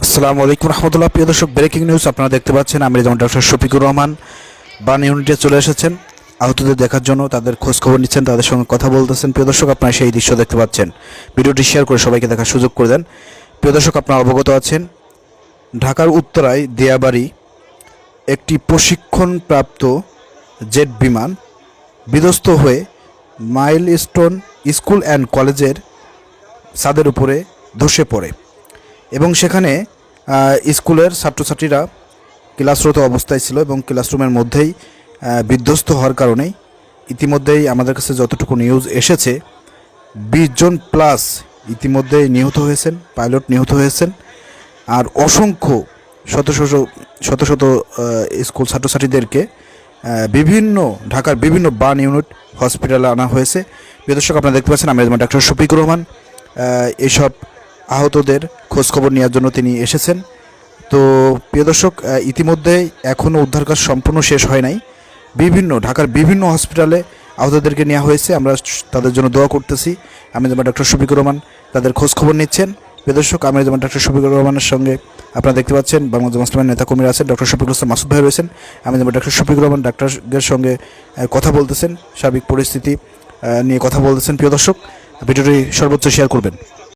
আসসালামু আলাইকুম রহমতুল্লাহ। প্রিয় দর্শক ব্রেকিং নিউজ আপনারা দেখতে পাচ্ছেন। আমি যেমন ডক্টর শফিকুর রহমান। বান ইউনিটে চলে এসেছেন। আহতদের দেখার জন্য তাদের খোঁজ খবর নিচ্ছেন, তাদের সঙ্গে কথা বলতেছেন। প্রিয় দর্শক, আপনারা সেই দৃশ্য দেখতে পাচ্ছেন। ভিডিওটি শেয়ার করে সবাইকে দেখার সুযোগ করে দেন। প্রিয় দর্শক, আপনারা অবগত আছেন, ঢাকার উত্তরায় দেয়াবাড়ি একটি প্রশিক্ষণপ্রাপ্ত জেট বিমান বিধ্বস্ত হয়ে মাইলস্টোন স্কুল অ্যান্ড কলেজের ছাদের উপরে ধসে পড়ে। এবং সেখানে স্কুলের ছাত্রছাত্রীরা ক্লাসরত অবস্থায় ছিল এবং ক্লাসরুমের মধ্যেই বিধ্বস্ত হওয়ার কারণেই ইতিমধ্যেই আমাদের কাছে যতটুকু নিউজ এসেছে, বিশ জন প্লাস ইতিমধ্যে নিহত হয়েছেন পাইলট নিহত হয়েছেন। আর অসংখ্য শত শত শত শত স্কুল ছাত্রছাত্রীদেরকে বিভিন্ন ঢাকার বিভিন্ন বার্ন ইউনিট হসপিটালে আনা হয়েছে। প্রিয় দর্শক, আপনারা দেখতে পাচ্ছেন, আমি ডাক্তার শফিকুর রহমান। এসব আহতদের খোঁজখবর নেওয়ার জন্য তিনি এসেছেন। তো প্রিয় দর্শক আহ, ইতিমধ্যেই এখনও উদ্ধার কাজ সম্পূর্ণ শেষ হয় নাই। বিভিন্ন ঢাকার বিভিন্ন হসপিটালে আহতদেরকে নেওয়া হয়েছে। আমরা তাদের জন্য দোয়া করতেছি। আমি যেমন ডক্টর শফিকুর রহমান তাদের খোঁজখবর নিচ্ছেন। প্রিয় দর্শক আমি যেমন ডক্টর শফিকুর রহমানের সঙ্গে আপনারা দেখতে পাচ্ছেন বাংলাদেশ মুসলিমের নেতাকর্মীরা আছেন ডক্টর শফিকুল ইসলাম মাসুদ ভাই রয়েছেন। আমি যেমন ডক্টর শফিকুর রহমান ডাক্তারদের সঙ্গে কথা বলতেছেন সার্বিক পরিস্থিতি নিয়ে কথা বলতেছেন। প্রিয় দর্শক ভিডিওটি সর্বোচ্চ শেয়ার করবেন।